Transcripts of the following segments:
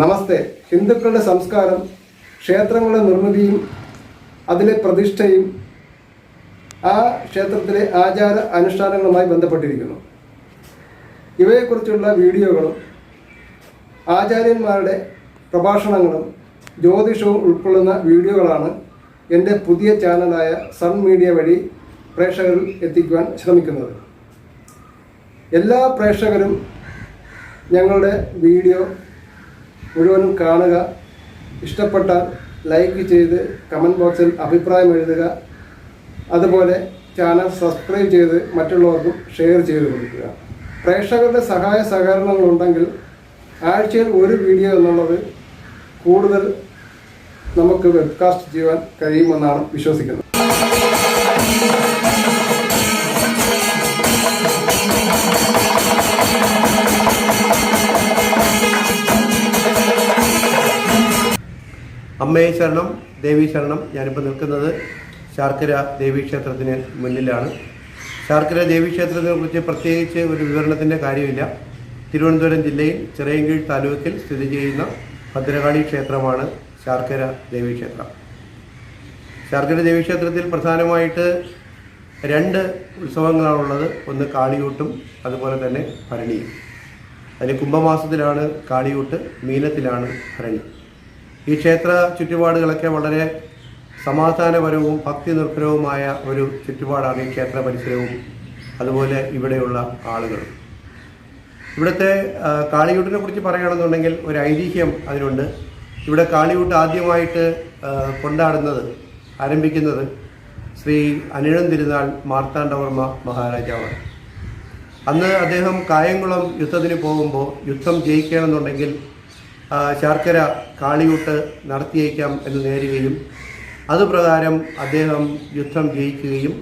നമസ്തേ. ഹിന്ദുക്കളുടെ സംസ്കാരം ക്ഷേത്രങ്ങളുടെ നിർമ്മിതിയും അതിലെ പ്രതിഷ്ഠയും ആ ക്ഷേത്രത്തിലെ ആചാര അനുഷ്ഠാനങ്ങളുമായി ബന്ധപ്പെട്ടിരിക്കുന്നു. ഇവയെക്കുറിച്ചുള്ള വീഡിയോകളും ആചാര്യന്മാരുടെ പ്രഭാഷണങ്ങളും ജ്യോതിഷവും ഉൾക്കൊള്ളുന്ന വീഡിയോകളാണ് എന്റെ പുതിയ ചാനലായ സൺ മീഡിയ വഴി പ്രേക്ഷകരിൽ എത്തിക്കുവാൻ ശ്രമിക്കുന്നത്. എല്ലാ പ്രേക്ഷകരും ഞങ്ങളുടെ വീഡിയോ മുഴുവനും കാണുക ഇഷ്ടപ്പെട്ടാൽ ലൈക്ക് ചെയ്ത് കമന്റ് ബോക്സിൽ അഭിപ്രായം എഴുതുക. അതുപോലെ ചാനൽ സബ്സ്ക്രൈബ് ചെയ്ത് മറ്റുള്ളവർക്കും ഷെയർ ചെയ്ത് കൊടുക്കുക. പ്രേക്ഷകരുടെ സഹായ സഹകരണങ്ങളുണ്ടെങ്കിൽ ആഴ്ചയിൽ ഒരു വീഡിയോ എന്നുള്ളത് കൂടുതൽ നമുക്ക് വെബ്കാസ്റ്റ് ചെയ്യുവാൻ കഴിയുമെന്നാണ് വിശ്വസിക്കുന്നത്. അമ്മയെ ശരണം ദേവി ശരണം. ഞാനിപ്പോൾ നിൽക്കുന്നത് ശാർക്കര ദേവീക്ഷേത്രത്തിന് മുന്നിലാണ്. ശാർക്കര ദേവീക്ഷേത്രത്തിനെ കുറിച്ച് പ്രത്യേകിച്ച് ഒരു വിവരണത്തിന്റെ കാര്യമില്ല. തിരുവനന്തപുരം ജില്ലയിൽ ചിറയൻകീഴ് താലൂക്കിൽ സ്ഥിതി ചെയ്യുന്ന ഭദ്രകാളി ക്ഷേത്രമാണ് ശാർക്കര ദേവീക്ഷേത്രം ശാർക്കര ദേവീക്ഷേത്രത്തിൽ പ്രധാനമായിട്ട് രണ്ട് ഉത്സവങ്ങളാണുള്ളത്. ഒന്ന് കാളിയൂട്ടും അതുപോലെ തന്നെ ഭരണിയും. അതിന് കുംഭമാസത്തിലാണ് കാളിയൂട്ട് മീനത്തിലാണ് ഭരണി. ഈ ക്ഷേത്ര ചുറ്റുപാടുകളൊക്കെ വളരെ സമാധാനപരവും ഭക്തി നിർഭരവുമായ ഒരു ചുറ്റുപാടാണ് ഈ ക്ഷേത്ര പരിസരവും അതുപോലെ ഇവിടെയുള്ള ആളുകളും ഇവിടുത്തെ കാളിയൂട്ടിനെ കുറിച്ച് പറയുകയാണെന്നുണ്ടെങ്കിൽ ഒരു ഐതിഹ്യം അതിനുണ്ട്. ഇവിടെ കാളിയൂട്ട് ആദ്യമായിട്ട് കൊണ്ടാടുന്നത് ആരംഭിക്കുന്നത് ശ്രീ അനിഴം തിരുനാൾ മാർത്താണ്ഡവർമ്മ മഹാരാജാവാണ്. അന്ന് അദ്ദേഹം കായംകുളം യുദ്ധത്തിന് പോകുമ്പോൾ യുദ്ധം ജയിക്കണമെന്നുണ്ടെങ്കിൽ ശർക്കര കാളിയൂട്ട് നടത്തിയേക്കാം എന്ന് നേരുകയും അതുപ്രകാരം അദ്ദേഹം യുദ്ധം ജയിക്കുകയും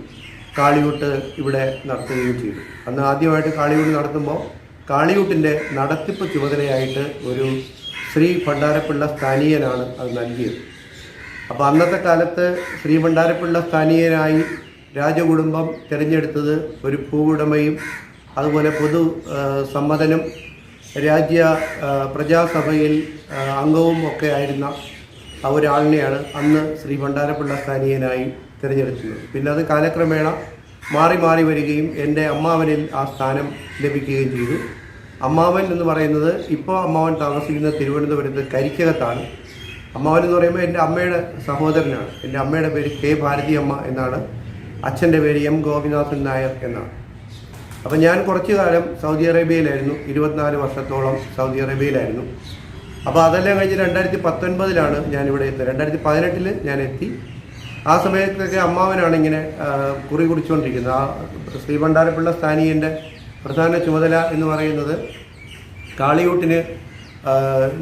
കാളിയൂട്ട് ഇവിടെ നടത്തുകയും ചെയ്തു. അന്ന് ആദ്യമായിട്ട് കാളിയൂട്ട് നടത്തുമ്പോൾ കാളിയൂട്ടിന്റെ നടത്തിപ്പ് ചുമതലയായിട്ട് ഒരു ശ്രീ ഭണ്ഡാരപ്പിള്ള സ്ഥാനീയനാണ് അത് നൽകിയത്. അപ്പോൾ അന്നത്തെ കാലത്ത് ശ്രീ ഭണ്ഡാരപ്പിള്ള സ്ഥാനീയനായി രാജകുടുംബം തിരഞ്ഞെടുത്തത് ഒരു ഭൂവുടമയും അതുപോലെ പൊതു സമ്മതനും രാജ്യ പ്രജാസഭയിൽ അംഗവും ഒക്കെ ആയിരുന്ന ഒരാളിനെയാണ് അന്ന് ശ്രീ ഭണ്ഡാരപ്പിള്ള സ്ഥാനീയനായി തിരഞ്ഞെടുക്കുന്നത് പിന്നെ അത് കാലക്രമേണ മാറി മാറി വരികയും എന്റെ അമ്മാവനിൽ ആ സ്ഥാനം ലഭിക്കുകയും ചെയ്തു. അമ്മാവൻ എന്ന് പറയുന്നത് ഇപ്പോൾ അമ്മാവൻ താമസിക്കുന്ന തിരുവനന്തപുരത്ത് കരിക്കകത്താണ്. അമ്മാവൻ എന്ന് പറയുമ്പോൾ എന്റെ അമ്മയുടെ സഹോദരനാണ്. എന്റെ അമ്മയുടെ പേര് കെ ഭാരതി അമ്മ എന്നാണ്. അച്ഛന്റെ പേര് എം ഗോപിനാഥൻ നായർ എന്നാണ്. അപ്പം ഞാൻ കുറച്ചു കാലം സൗദി അറേബ്യയിലായിരുന്നു. ഇരുപത്തിനാല് വർഷത്തോളം സൗദി അറേബ്യയിലായിരുന്നു. അപ്പോൾ അതെല്ലാം കഴിഞ്ഞ് രണ്ടായിരത്തി പത്തൊൻപതിലാണ് ഞാനിവിടെ എത്തുന്നത്. രണ്ടായിരത്തി പതിനെട്ടിൽ ഞാൻ എത്തി. ആ സമയത്തൊക്കെ അമ്മാവനാണ് ഇങ്ങനെ കുറി കുടിച്ചുകൊണ്ടിരിക്കുന്നത് ആ ശ്രീഭണ്ഡാരപ്പിള്ള സ്ഥാനീയന്റെ പ്രധാന ചുമതല എന്ന് പറയുന്നത് കാളിയൂട്ടിന്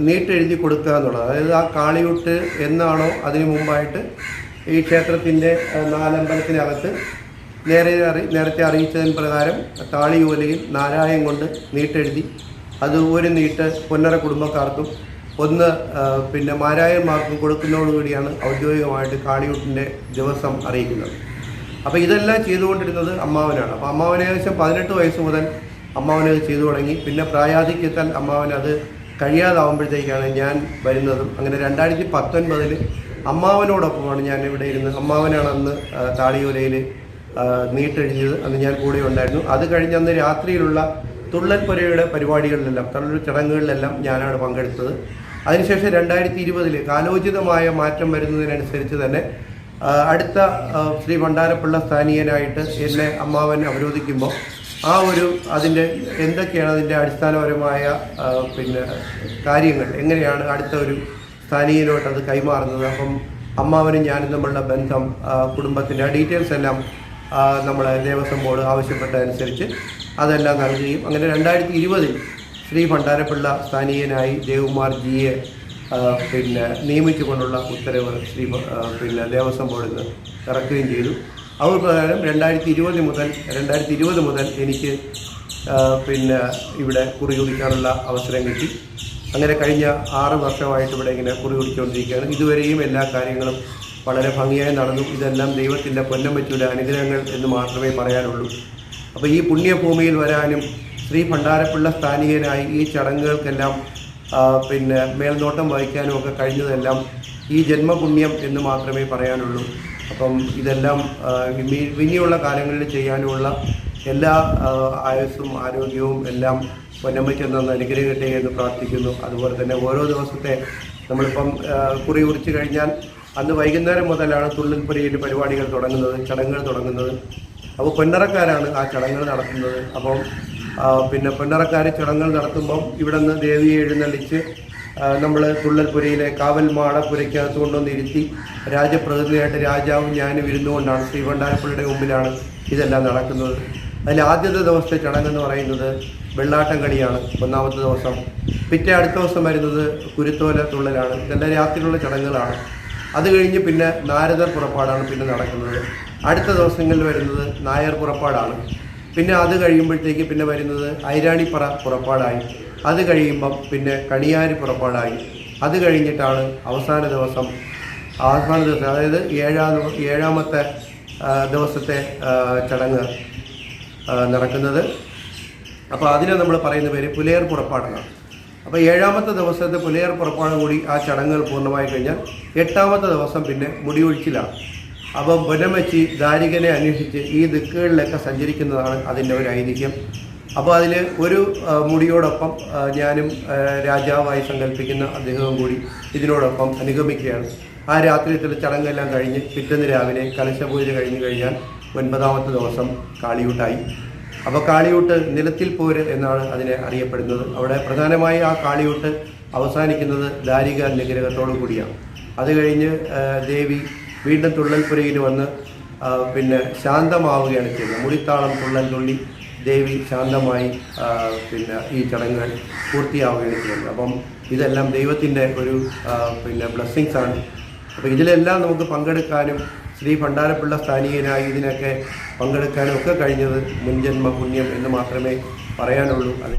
നീട്ടെഴുതി കൊടുക്കുക എന്നുള്ളത് അതായത് ആ കാളിയൂട്ട് എന്നാണോ അതിനു മുമ്പായിട്ട് ഈ ക്ഷേത്രത്തിന്റെ നാലമ്പലത്തിനകത്ത് നേരെ അറി നേരത്തെ അറിയിച്ചതിന് പ്രകാരം താളി ഓലയിൽ നാരായം കൊണ്ട് നീട്ടെഴുതി. അത് ഒരു നീട്ട് പൊന്നറ കുടുംബക്കാർക്കും ഒന്ന് പിന്നെ മാരായന്മാർക്കും കൊടുക്കുന്നതോടുകൂടിയാണ് ഔദ്യോഗികമായിട്ട് കാളിയൂട്ടിന്റെ ദിവസം അറിയിക്കുന്നത്. അപ്പോൾ ഇതെല്ലാം ചെയ്തുകൊണ്ടിരുന്നത് അമ്മാവനാണ്. അപ്പോൾ അമ്മാവൻ ഏകദേശം പതിനെട്ട് വയസ്സ് മുതൽ അമ്മാവനത് ചെയ്തു തുടങ്ങി. പിന്നെ പ്രായാധിക്യത്താൽ അമ്മാവൻ അത് കഴിയാതാവുമ്പോഴത്തേക്കാണ് ഞാൻ വരുന്നതും. അങ്ങനെ രണ്ടായിരത്തി പത്തൊൻപതിൽ അമ്മാവനോടൊപ്പമാണ് ഞാൻ ഇവിടെ ഇരുന്ന് അമ്മാവനാണ് അന്ന് ആ, ആ, അന്ന് ഞാൻ കൂടെ ഉണ്ടായിരുന്നു. അത് കഴിഞ്ഞ് അന്ന് രാത്രിയിലുള്ള തുള്ളൽ പുരയുടെ പരിപാടികളിലെല്ലാം തുള്ളൽ ചടങ്ങുകളിലെല്ലാം ഞാനാണ് പങ്കെടുത്തത്. അതിനുശേഷം രണ്ടായിരത്തി ഇരുപതിൽ കാലോചിതമായ മാറ്റം വരുന്നതിനനുസരിച്ച് തന്നെ അടുത്ത ആ, ശ്രീ ഭണ്ഡാരപ്പിള്ള സ്ഥാനീയനായിട്ട് എന്നെ അമ്മാവൻ അവരോധിക്കുമ്പോൾ ആ ഒരു അതിന്റെ എന്തൊക്കെയാണ് അതിന്റെ അടിസ്ഥാനപരമായ പിന്നെ കാര്യങ്ങൾ എങ്ങനെയാണ് അടുത്ത ഒരു സ്ഥാനീയനോട്ട് അത് കൈമാറുന്നത് അപ്പം അമ്മാവനും ഞാനും തമ്മിലുള്ള ബന്ധം ആ, കുടുംബത്തിന്റെ ഡീറ്റെയിൽസ് എല്ലാം ആ, നമ്മളെ ദേവസ്വം ബോർഡ് ആവശ്യപ്പെട്ടതനുസരിച്ച് അതെല്ലാം നൽകുകയും അങ്ങനെ രണ്ടായിരത്തി ഇരുപതിൽ ശ്രീ ഭണ്ഡാരപ്പിള്ള സ്ഥാനീയനായി ദേവകുമാർ ജിയെ പിന്നെ നിയമിച്ചുകൊണ്ടുള്ള ഉത്തരവ് ശ്രീ പിന്നെ ദേവസ്വം ബോർഡിൽ നിന്ന് ഇറക്കുകയും ചെയ്തു. അവർ പ്രകാരം രണ്ടായിരത്തി ഇരുപത് മുതൽ രണ്ടായിരത്തി ഇരുപത് മുതൽ എനിക്ക് പിന്നെ ഇവിടെ കുറി കുടിക്കാനുള്ള അവസരം കിട്ടി. അങ്ങനെ കഴിഞ്ഞ ആറ് വർഷമായിട്ട് ഇവിടെ ഇങ്ങനെ കുറി കുടിച്ചുകൊണ്ടിരിക്കുകയാണ്. ഇതുവരെയും എല്ലാ കാര്യങ്ങളും വളരെ ഭംഗിയായി നടന്നു. ഇതെല്ലാം ദൈവത്തിന്റെ പൊന്നമ്പറ്റൂടെ അനുഗ്രഹങ്ങൾ എന്ന് മാത്രമേ പറയാനുള്ളൂ. അപ്പോൾ ഈ പുണ്യഭൂമിയിൽ വരാനും ശ്രീ ഭണ്ഡാരപ്പിള്ള സ്ഥാനികനായി ഈ ചടങ്ങുകൾക്കെല്ലാം പിന്നെ മേൽനോട്ടം വഹിക്കാനും ഒക്കെ കഴിഞ്ഞതെല്ലാം ഈ ജന്മപുണ്യം എന്ന് മാത്രമേ പറയാനുള്ളൂ. അപ്പം ഇതെല്ലാം ഇനിയുള്ള കാലങ്ങളിൽ ചെയ്യാനുമുള്ള എല്ലാ ആയുസ്സും ആരോഗ്യവും എല്ലാം പൊന്നമ്മയ്ക്ക് അനുഗ്രഹിക്കട്ടെ എന്ന് പ്രാർത്ഥിക്കുന്നു. അതുപോലെ തന്നെ ഓരോ ദിവസത്തെ നമ്മളിപ്പം കുറി കുറിച്ച് കഴിഞ്ഞാൽ അന്ന് വൈകുന്നേരം മുതലാണ് തുള്ളിൽപ്പുരയിൽ പരിപാടികൾ തുടങ്ങുന്നത് ചടങ്ങുകൾ തുടങ്ങുന്നത്. അപ്പോൾ പൊന്നറക്കാരാണ് ആ ചടങ്ങുകൾ നടത്തുന്നത്. അപ്പം പിന്നെ പൊന്നറക്കാർ ചടങ്ങുകൾ നടത്തുമ്പം ഇവിടെ നിന്ന് ദേവിയെ എഴുന്നള്ളിച്ച് നമ്മൾ തുള്ളൽപുരയിലെ കാവൽ മാടപ്പുരയ്ക്കകത്ത് കൊണ്ടുവന്ന് ഇരുത്തി രാജപ്രതിനിധിയായിട്ട് രാജാവും ഞാനും ഇരുന്നുകൊണ്ടാണ് ശ്രീവണ്ടാരപ്പുഴയുടെ മുമ്പിലാണ് ഇതെല്ലാം നടക്കുന്നത്. അതിൽ ആദ്യത്തെ ദിവസത്തെ ചടങ്ങെന്ന് പറയുന്നത് വെള്ളാട്ടം കളിയാണ് ഒന്നാമത്തെ ദിവസം. പിറ്റേ അടുത്ത ദിവസം വരുന്നത് കുരുത്തോല തുള്ളലാണ്. ഇതെല്ലാം രാത്രിയിലുള്ള ചടങ്ങുകളാണ്. അത് കഴിഞ്ഞ് പിന്നെ നാരദർ പുറപ്പാടാണ് പിന്നെ നടക്കുന്നത്. അടുത്ത ദിവസങ്ങളിൽ വരുന്നത് നായർ പുറപ്പാടാണ്. പിന്നെ അത് കഴിയുമ്പോഴത്തേക്ക് പിന്നെ വരുന്നത് ഐരാണിപ്പറ പുറപ്പാടായി. അത് കഴിയുമ്പം പിന്നെ കണിയാരി പുറപ്പാടായി. അത് കഴിഞ്ഞിട്ടാണ് അവസാന ദിവസം അവസാന ദിവസം അതായത് ഏഴാം ഏഴാമത്തെ ദിവസത്തെ ചടങ്ങ് നടക്കുന്നത്. അപ്പോൾ അതിനെ നമ്മൾ പറയുന്ന പേര് പുലയർ പുറപ്പാടാണ്. അപ്പോൾ ഏഴാമത്തെ ദിവസത്തെ പുലയർ പുറപ്പാട് കൂടി ആ ചടങ്ങുകൾ പൂർണമായി കഴിഞ്ഞാൽ എട്ടാമത്തെ ദിവസം പിന്നെ മുടിയൊഴിച്ചിലാണ്. അപ്പം പുനമച്ചി ദാരികനെ അന്വേഷിച്ച് ഈ ദിക്കുകളിലൊക്കെ സഞ്ചരിക്കുന്നതാണ് അതിന്റെ ഒരു ഐതിഹ്യം. അപ്പോൾ അതിൽ ഒരു മുടിയോടൊപ്പം ഞാനും രാജാവായി സങ്കല്പിക്കുന്ന അദ്ദേഹവും കൂടി ഇതിനോടൊപ്പം അനുഗമിക്കുകയാണ്. ആ രാത്രിയത്തിലെ ചടങ്ങെല്ലാം കഴിഞ്ഞ് പിറ്റേന്ന് രാവിലെ കലശപൂജ കഴിഞ്ഞ് കഴിഞ്ഞാൽ ഒൻപതാമത്തെ ദിവസം കാളിയൂട്ടായി. അപ്പോൾ കാളിയൂട്ട് നിലത്തിൽ പോര് എന്നാണ് അതിനെ അറിയപ്പെടുന്നത്. അവിടെ പ്രധാനമായി ആ കാളിയൂട്ട് അവസാനിക്കുന്നത് ദാരിക നിഗ്രഹത്തോടു കൂടിയാണ്. അത് കഴിഞ്ഞ് ദേവി വീണ്ടും തുള്ളൽപുരയിൽ വന്ന് പിന്നെ ശാന്തമാവുകയാണ് ചെയ്യുന്നത്. മുടിത്താളം തുള്ളൽ തുള്ളി ദേവി ശാന്തമായി പിന്നെ ഈ ചടങ്ങുകൾ പൂർത്തിയാവുകയാണ് ചെയ്യുന്നത്. അപ്പം ഇതെല്ലാം ദൈവത്തിന്റെ ഒരു പിന്നെ ബ്ലെസ്സിങ്സാണ്. അപ്പോൾ ഇതിലെല്ലാം നമുക്ക് പങ്കെടുക്കാനും ശ്രീ ഭണ്ഡാരപ്പിള്ള സ്ഥാനീയനായി ഇതിനൊക്കെ പങ്കെടുക്കാനും ഒക്കെ കഴിഞ്ഞത് മുൻജന്മ പുണ്യം എന്ന് മാത്രമേ പറയാനുള്ളൂ. അത്